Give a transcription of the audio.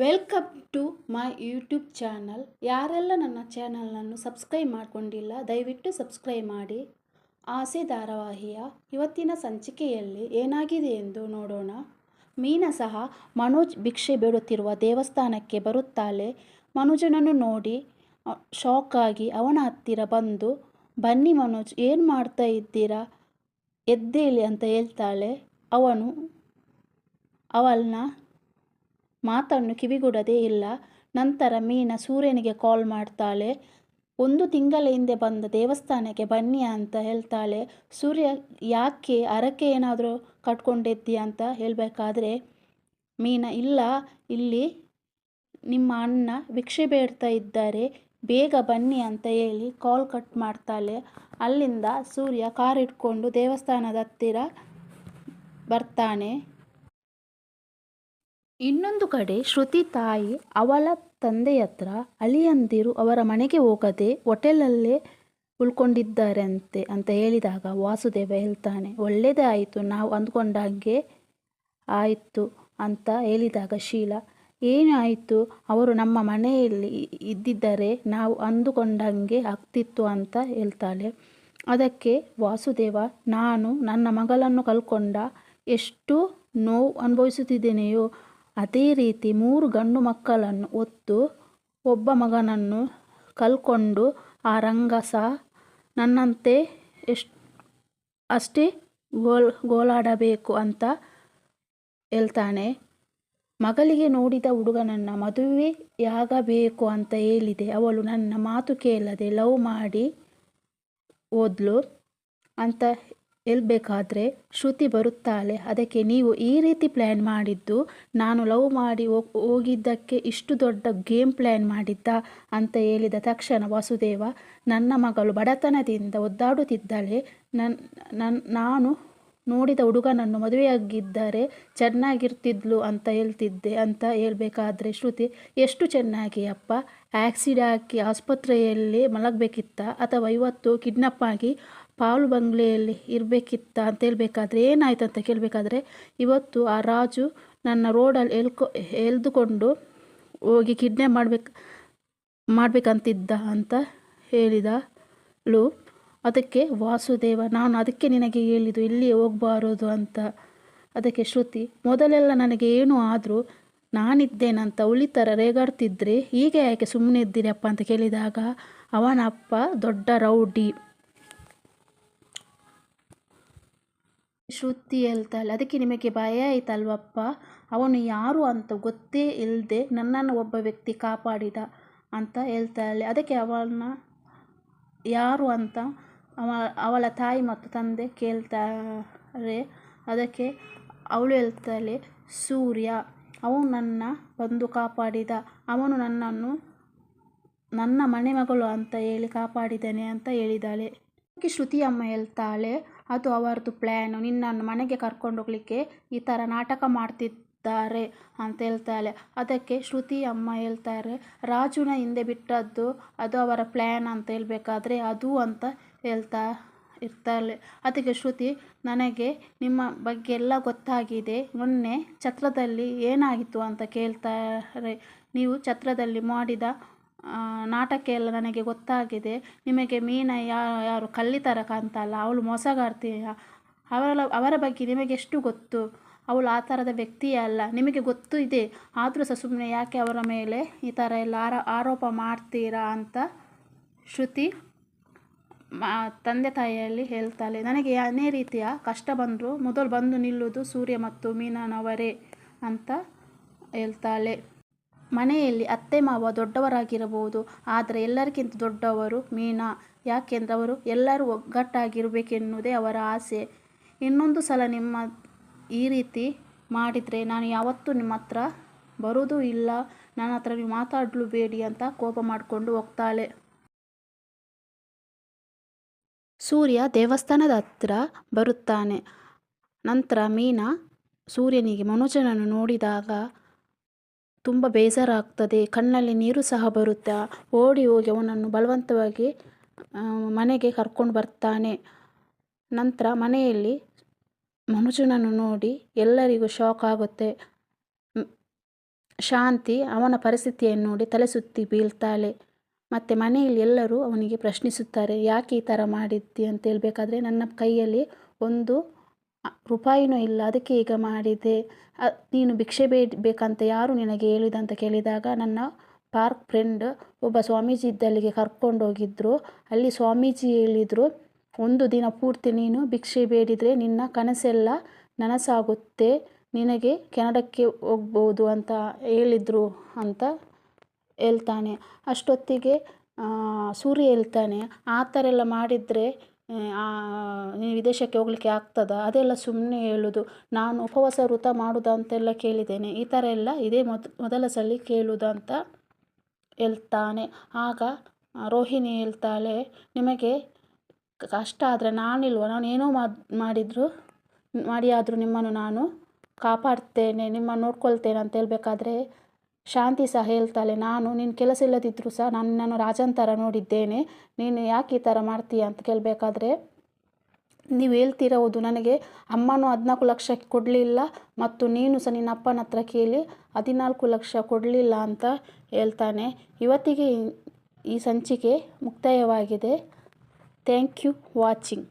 Welcome to my YouTube channel ಯಾರೆಲ್ಲ ನನ್ನ ಚಾನಲನ್ನು ಸಬ್ಸ್ಕ್ರೈಬ್ ಮಾಡಿಕೊಂಡಿಲ್ಲ, ದಯವಿಟ್ಟು ಸಬ್ಸ್ಕ್ರೈಬ್ ಮಾಡಿ. ಆಸೆ ಧಾರಾವಾಹಿಯ ಇವತ್ತಿನ ಸಂಚಿಕೆಯಲ್ಲಿ ಏನಾಗಿದೆ ಎಂದು ನೋಡೋಣ. ಮೀನ ಸಹ ಮನೋಜ್ ಭಿಕ್ಷೆ ಬೇಡುತ್ತಿರುವ ದೇವಸ್ಥಾನಕ್ಕೆ ಬರುತ್ತಾಳೆ. ಮನೋಜನನ್ನು ನೋಡಿ ಶಾಕ್ ಆಗಿ ಅವನ ಹತ್ತಿರ ಬಂದು, ಬನ್ನಿ ಮನೋಜ್, ಏನು ಮಾಡ್ತಾ ಇದ್ದೀರಾ? ಎದ್ದೇಳಿ ಅಂತ ಹೇಳ್ತಾಳೆ. ಅವನು ಅವಳನ್ನ ಮಾತನ್ನು ಕಿವಿಗೊಡದೇ ಇಲ್ಲ. ನಂತರ ಮೀನ ಸೂರ್ಯನಿಗೆ ಕಾಲ್ ಮಾಡ್ತಾಳೆ. ಒಂದು ತಿಂಗಳ ಹಿಂದೆ ಬಂದ ದೇವಸ್ಥಾನಕ್ಕೆ ಬನ್ನಿ ಅಂತ ಹೇಳ್ತಾಳೆ. ಸೂರ್ಯ, ಯಾಕೆ? ಅರಕೆ ಏನಾದರೂ ಕಟ್ಕೊಂಡಿದ್ದೀಯ ಅಂತ ಹೇಳಬೇಕಾದ್ರೆ, ಮೀನ, ಇಲ್ಲ. ಇಲ್ಲಿ ನಿಮ್ಮ ಅಣ್ಣ ಭಿಕ್ಷೆ ಬೇಡ್ತಾ ಇದ್ದಾರೆ. ಬೇಗ ಬನ್ನಿ ಅಂತ ಹೇಳಿ ಕಾಲ್ ಕಟ್ ಮಾಡ್ತಾಳೆ. ಅಲ್ಲಿಂದ ಸೂರ್ಯ ಕಾರ್ ಇಟ್ಕೊಂಡು ದೇವಸ್ಥಾನದ ಹತ್ತಿರ ಬರ್ತಾನೆ. ಇನ್ನೊಂದು ಕಡೆ ಶ್ರುತಿ ತಾಯಿ ಅವಳ ತಂದೆಯತ್ರ ಅಳಿಯಂದಿರು ಅವರ ಮನೆಗೆ ಹೋಗದೆ ಹೋಟೆಲಲ್ಲೇ ಉಳ್ಕೊಂಡಿದ್ದಾರಂತೆ ಅಂತ ಹೇಳಿದಾಗ ವಾಸುದೇವ ಹೇಳ್ತಾನೆ ಒಳ್ಳೆಯದೇ ಆಯಿತು, ನಾವು ಅಂದ್ಕೊಂಡಂಗೆ ಆಯಿತು ಅಂತ ಹೇಳಿದಾಗ ಶೀಲಾ, ಏನಾಯಿತು? ಅವರು ನಮ್ಮ ಮನೆಯಲ್ಲಿ ಇದ್ದಿದ್ದರೆ ನಾವು ಅಂದುಕೊಂಡಂಗೆ ಆಗ್ತಿತ್ತು ಅಂತ ಹೇಳ್ತಾಳೆ. ಅದಕ್ಕೆ ವಾಸುದೇವ, ನಾನು ನನ್ನ ಮಗಳನ್ನು ಕಲ್ಕೊಂಡ ಎಷ್ಟು ನೋವು ಅನುಭವಿಸುತ್ತಿದ್ದೇನೆಯೋ ಅದೇ ರೀತಿ ಮೂರು ಗಂಡು ಮಕ್ಕಳನ್ನು ಒತ್ತು, ಒಬ್ಬ ಮಗನನ್ನು ಕಲ್ಕೊಂಡು ಆ ರಂಗ ನನ್ನಂತೆ ಎಷ್ಟು, ಅಷ್ಟೇ ಗೋಲ್, ಗೋಲಾಡಬೇಕು ಅಂತ ಹೇಳ್ತಾನೆ. ಮಗಳಿಗೆ ನೋಡಿದ ಹುಡುಗನನ್ನು ಮದುವೆಯಾಗಬೇಕು ಅಂತ ಹೇಳಿದೆ. ಅವಳು ನನ್ನ ಮಾತು ಕೇಳದೆ ಲವ್ ಮಾಡಿ ಓದ್ಲು ಅಂತ ಹೇಳ್ಬೇಕಾದ್ರೆ ಶ್ರುತಿ ಬರುತ್ತಾಳೆ. ಅದಕ್ಕೆ ನೀವು ಈ ರೀತಿ ಪ್ಲ್ಯಾನ್ ಮಾಡಿದ್ದು, ನಾನು ಲವ್ ಮಾಡಿ ಹೋಗಿದ್ದಕ್ಕೆ ಇಷ್ಟು ದೊಡ್ಡ ಗೇಮ್ ಪ್ಲ್ಯಾನ್ ಮಾಡಿದ್ದ ಅಂತ ಹೇಳಿದ ತಕ್ಷಣ ವಾಸುದೇವ, ನನ್ನ ಮಗಳು ಬಡತನದಿಂದ ಒದ್ದಾಡುತ್ತಿದ್ದಾಳೆ. ನನ್ನ ನನ್ನ ನಾನು ನೋಡಿದ ಹುಡುಗನನ್ನು ಮದುವೆಯಾಗಿದ್ದರೆ ಚೆನ್ನಾಗಿರ್ತಿದ್ಲು ಅಂತ ಹೇಳ್ತಿದ್ದೆ ಅಂತ ಹೇಳಬೇಕಾದ್ರೆ ಶ್ರುತಿ, ಎಷ್ಟು ಚೆನ್ನಾಗಿ ಅಪ್ಪ ಆಕ್ಸಿಡ್ ಹಾಕಿ ಆಸ್ಪತ್ರೆಯಲ್ಲಿ ಮಲಗಬೇಕಿತ್ತ? ಅಥವಾ ಇವತ್ತು ಕಿಡ್ನಪ್ ಆಗಿ ಪಾಲು ಬಂಗ್ಲೆಯಲ್ಲಿ ಇರಬೇಕಿತ್ತ ಅಂತ ಹೇಳಬೇಕಾದ್ರೆ ಏನಾಯ್ತು ಅಂತ ಕೇಳಬೇಕಾದ್ರೆ, ಇವತ್ತು ಆ ರಾಜು ನನ್ನ ರೋಡಲ್ಲಿ ಎಳ್ಕೊ ಎಳೆದುಕೊಂಡು ಹೋಗಿ ಕಿಡ್ನ್ಯಾಪ್ ಮಾಡ್ಬೇಕು, ಮಾಡಬೇಕಂತಿದ್ದ ಅಂತ ಹೇಳಿದಳು. ಅದಕ್ಕೆ ವಾಸುದೇವ, ನಾನು ಅದಕ್ಕೆ ನಿನಗೆ ಹೇಳಿದ್ದು ಇಲ್ಲಿ ಹೋಗಬಾರದು ಅಂತ. ಅದಕ್ಕೆ ಶ್ರುತಿ, ಮೊದಲೆಲ್ಲ ನನಗೆ ಏನೂ ಆದರೂ ನಾನಿದ್ದೇನಂತ ಉಳಿತರ ರೇಗಾಡ್ತಿದ್ರೆ ಹೀಗೆ ಯಾಕೆ ಸುಮ್ಮನೆ ಇದ್ದೀರಪ್ಪ ಅಂತ ಕೇಳಿದಾಗ ಅವನ ಅಪ್ಪ ದೊಡ್ಡ ರೌಡಿ. ಶ್ರುತಿ ಹೇಳ್ತಾಳೆ, ಅದಕ್ಕೆ ನಿಮಗೆ ಭಯ ಆಯ್ತಲ್ವಪ್ಪ? ಅವನು ಯಾರು ಅಂತ ಗೊತ್ತೇ ಇಲ್ಲದೆ ನನ್ನನ್ನು ಒಬ್ಬ ವ್ಯಕ್ತಿ ಕಾಪಾಡಿದ ಅಂತ ಹೇಳ್ತಾಳೆ. ಅದಕ್ಕೆ ಅವಳನ್ನ ಯಾರು ಅಂತ ಅವ, ಅವಳ ತಾಯಿ ಮತ್ತು ತಂದೆ ಕೇಳ್ತಾರೆ. ಅದಕ್ಕೆ ಅವಳು ಹೇಳ್ತಾಳೆ, ಸೂರ್ಯ, ಅವನು ನನ್ನ ಬಂದು ಕಾಪಾಡಿದ. ಅವನು ನನ್ನನ್ನು, ನನ್ನ ಮನೆ ಮಗಳು ಅಂತ ಹೇಳಿ ಕಾಪಾಡಿದ್ದಾನೆ ಅಂತ ಹೇಳಿದಾಳೆ. ಅದಕ್ಕೆ ಶ್ರುತಿ ಅಮ್ಮ ಹೇಳ್ತಾಳೆ ಅದು ಅವರದು ಪ್ಲ್ಯಾನು ನಿನ್ನನ್ನು ಮನೆಗೆ ಕರ್ಕೊಂಡು ಹೋಗ್ಲಿಕ್ಕೆ ಈ ಥರ ನಾಟಕ ಮಾಡ್ತಿದ್ದಾರೆ ಅಂತ ಹೇಳ್ತಾಳೆ. ಅದಕ್ಕೆ ಶ್ರುತಿ ಅಮ್ಮ ಹೇಳ್ತಾರೆ, ರಾಜುನ ಹಿಂದೆ ಬಿಟ್ಟದ್ದು ಅದು ಅವರ ಪ್ಲ್ಯಾನ್ ಅಂತ ಹೇಳಬೇಕಾದ್ರೆ ಅದು ಅಂತ ಹೇಳ್ತಾ ಇರ್ತಾಳೆ. ಅದಕ್ಕೆ ಶ್ರುತಿ, ನನಗೆ ನಿಮ್ಮ ಬಗ್ಗೆ ಎಲ್ಲ ಗೊತ್ತಾಗಿದೆ. ಮೊನ್ನೆ ಛತ್ರದಲ್ಲಿ ಏನಾಗಿತ್ತು? ಅಂತ ಕೇಳ್ತಾರೆ. ನೀವು ಛತ್ರದಲ್ಲಿ ಮಾಡಿದ ನಾಟಕ ಎಲ್ಲ ನನಗೆ ಗೊತ್ತಾಗಿದೆ. ನಿಮಗೆ ಮೀನ ಯಾರು ಕಳ್ಳಿ ಥರ ಕಾಣ್ತಲ್ಲ ಅವಳು ಮೋಸಗಾರ್ತಿ ಅವಳ, ಅವರ ಬಗ್ಗೆ ನಿಮಗೆ ಎಷ್ಟು ಗೊತ್ತು? ಅವಳು ಆ ಥರದ ವ್ಯಕ್ತಿಯೇ ಅಲ್ಲ, ನಿಮಗೆ ಗೊತ್ತು ಇದೆ. ಆದರೂ ಸಹ ಸುಮ್ಮನೆ ಯಾಕೆ ಅವರ ಮೇಲೆ ಈ ಥರ ಎಲ್ಲ ಆರ, ಆರೋಪ ಮಾಡ್ತೀರಾ ಅಂತ ಶ್ರುತಿ ಮಾ, ತಂದೆ ತಾಯಿಯಲ್ಲಿ ಹೇಳ್ತಾಳೆ. ನನಗೆ ಅನೇ ರೀತಿಯ ಕಷ್ಟ ಬಂದರೂ, ಮೊದಲು ಬಂದು ನಿಲ್ಲುವುದು ಸೂರ್ಯ ಮತ್ತು ಮೀನನವರೇ ಅಂತ ಹೇಳ್ತಾಳೆ. ಮನೆಯಲ್ಲಿ ಅತ್ತೆ ಮಾವ ದೊಡ್ಡವರಾಗಿರಬಹುದು, ಆದರೆ ಎಲ್ಲರಿಗಿಂತ ದೊಡ್ಡವರು ಮೀನಾ. ಯಾಕೆಂದರೆ ಅವರು ಎಲ್ಲರೂ ಒಗ್ಗಟ್ಟಾಗಿರಬೇಕೆನ್ನುವುದೇ ಅವರ ಆಸೆ. ಇನ್ನೊಂದು ಸಲ ನಿಮ್ಮ ಈ ರೀತಿ ಮಾಡಿದರೆ ನಾನು ಯಾವತ್ತೂ ನಿಮ್ಮ ಹತ್ರ ಬರೋದೂ ಇಲ್ಲ. ನನ್ನ ಹತ್ರ ನೀವು ಮಾತಾಡಲು ಬೇಡಿ ಅಂತ ಕೋಪ ಮಾಡಿಕೊಂಡು ಹೋಗ್ತಾಳೆ. ಸೂರ್ಯ ದೇವಸ್ಥಾನದ ಹತ್ರ ಬರುತ್ತಾನೆ. ನಂತರ ಮೀನಾ ಸೂರ್ಯನಿಗೆ ಮನೋಜನನ್ನು ನೋಡಿದಾಗ ತುಂಬ ಬೇಜಾರಾಗ್ತದೆ ಕಣ್ಣಲ್ಲಿ ನೀರು ಸಹ ಬರುತ್ತೆ? ಓಡಿ ಹೋಗಿ ಅವನನ್ನು ಬಲವಂತವಾಗಿ ಮನೆಗೆ ಕರ್ಕೊಂಡು ಬರ್ತಾನೆ. ನಂತರ ಮನೆಯಲ್ಲಿ ಮನುಜನನ್ನು ನೋಡಿ ಎಲ್ಲರಿಗೂ ಶಾಕ್ ಆಗುತ್ತೆ. ಶಾಂತಿ ಅವನ ಪರಿಸ್ಥಿತಿಯನ್ನು ನೋಡಿ ತಲೆ ಸುತ್ತಿ ಬೀಳ್ತಾಳೆ. ಮತ್ತು ಮನೆಯಲ್ಲಿ ಎಲ್ಲರೂ ಅವನಿಗೆ ಪ್ರಶ್ನಿಸುತ್ತಾರೆ, ಯಾಕೆ ಈ ಥರ ಮಾಡಿದ್ದಿ? ಅಂತ ಹೇಳಬೇಕಾದ್ರೆ, ನನ್ನ ಕೈಯಲ್ಲಿ ಒಂದು ರೂಪಾಯಿನೂ ಇಲ್ಲ, ಅದಕ್ಕೆ ಈಗ ಮಾಡಿದೆ. ನೀನು ಭಿಕ್ಷೆ ಬೇಕಂತ ಯಾರು ನಿನಗೆ ಹೇಳಿದಂತ ಕೇಳಿದಾಗ ನನ್ನ ಪಾರ್ಕ್ ಫ್ರೆಂಡ್ ಒಬ್ಬ ಸ್ವಾಮೀಜಿ ಇದ್ದಲ್ಲಿಗೆ ಕರ್ಕೊಂಡೋಗಿದ್ರು ಅಲ್ಲಿ ಸ್ವಾಮೀಜಿ ಹೇಳಿದರು, ಒಂದು ದಿನ ಪೂರ್ತಿ ನೀನು ಭಿಕ್ಷೆ ಬೇಡಿದರೆ ನಿನ್ನ ಕನಸೆಲ್ಲ ನನಸಾಗುತ್ತೆ. ನಿನಗೆ ಕೆನಡಕ್ಕೆ ಹೋಗ್ಬೋದು ಅಂತ ಹೇಳಿದರು ಅಂತ ಹೇಳ್ತಾನೆ. ಅಷ್ಟೊತ್ತಿಗೆ ಸೂರ್ಯ ಹೇಳ್ತಾನೆ, ಆ ಥರ ಎಲ್ಲ ಮಾಡಿದರೆ ನೀವು ವಿದೇಶಕ್ಕೆ ಹೋಗಲಿಕ್ಕೆ ಆಗ್ತದಾ? ಅದೆಲ್ಲ ಸುಮ್ಮನೆ ಹೇಳೋದು. ನಾನು ಉಪವಾಸ ವೃತ ಮಾಡುವುದಾ ಅಂತೆಲ್ಲ ಕೇಳಿದ್ದೇನೆ. ಈ ಥರ ಎಲ್ಲ ಇದೇ ಮೊದ, ಮೊದಲ ಸಲ ಕೇಳುವುದಾ ಅಂತ ಹೇಳ್ತಾನೆ. ಆಗ ರೋಹಿಣಿ ಹೇಳ್ತಾಳೆ, ನಿಮಗೆ ಕಷ್ಟ ಆದರೆ ನಾನಿಲ್ವ? ನಾನು ಏನೋ ಮಾಡಿದ್ರು ಮಾಡಿದ್ರು, ಮಾಡಿಯಾದರೂ ನಿಮ್ಮನ್ನು ನಾನು ಕಾಪಾಡ್ತೇನೆ, ನಿಮ್ಮನ್ನು ನೋಡ್ಕೊಳ್ತೇನೆ ಅಂತ ಹೇಳ್ಬೇಕಾದ್ರೆ ಶಾಂತಿ ಸಹ ಹೇಳ್ತಾಳೆ, ನಾನು ನಿನ್ನ ಕೆಲಸ ಇಲ್ಲದಿದ್ದರೂ ಸಹ ನಾನು ನಾನು ರಾಜನ ಥರ ನೋಡಿದ್ದೇನೆ. ನೀನು ಯಾಕೆ ಈ ಥರ ಮಾಡ್ತೀಯ? ಅಂತ ಕೇಳಬೇಕಾದ್ರೆ, ನೀವು ಹೇಳ್ತಿರೋದು ನನಗೆ ಅಮ್ಮನೂ ಹದಿನಾಲ್ಕು ಲಕ್ಷ ಕೊಡಲಿಲ್ಲ ಮತ್ತು ನೀನು ಸಹ ನಿನ್ನ ಅಪ್ಪನ ಹತ್ರ ಕೇಳಿ ಹದಿನಾಲ್ಕು ಲಕ್ಷ ಕೊಡಲಿಲ್ಲ ಅಂತ ಹೇಳ್ತಾನೆ. ಇವತ್ತಿಗೆ ಈ- ಈ ಸಂಚಿಕೆ ಮುಕ್ತಾಯವಾಗಿದೆ. Thank you watching.